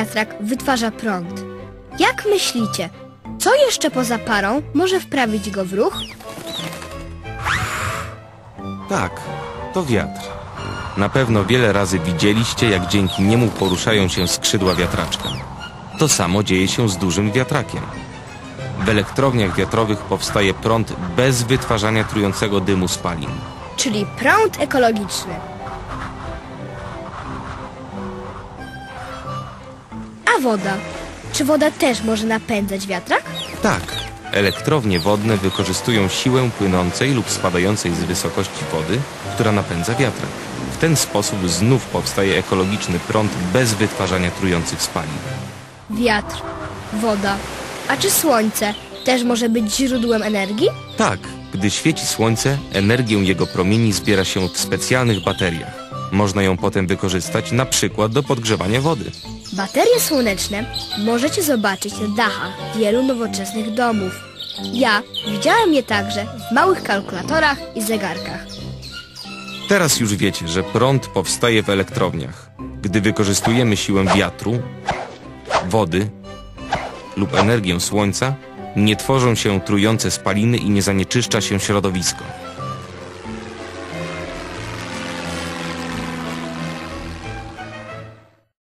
wiatrak wytwarza prąd. Jak myślicie, co jeszcze poza parą może wprawić go w ruch? Tak, to wiatr. Na pewno wiele razy widzieliście, jak dzięki niemu poruszają się skrzydła wiatraczka. To samo dzieje się z dużym wiatrakiem. W elektrowniach wiatrowych powstaje prąd bez wytwarzania trującego dymu spalin. Czyli prąd ekologiczny. A woda? Czy woda też może napędzać wiatrak? Tak, elektrownie wodne wykorzystują siłę płynącej lub spadającej z wysokości wody, która napędza wiatrak. W ten sposób znów powstaje ekologiczny prąd bez wytwarzania trujących spalin. Wiatr, woda. A czy słońce też może być źródłem energii? Tak, gdy świeci słońce, energię jego promieni zbiera się w specjalnych bateriach. Można ją potem wykorzystać na przykład do podgrzewania wody. Baterie słoneczne możecie zobaczyć na dachach wielu nowoczesnych domów. Ja widziałem je także w małych kalkulatorach i zegarkach. Teraz już wiecie, że prąd powstaje w elektrowniach. Gdy wykorzystujemy siłę wiatru, wody lub energię słońca, nie tworzą się trujące spaliny i nie zanieczyszcza się środowisko.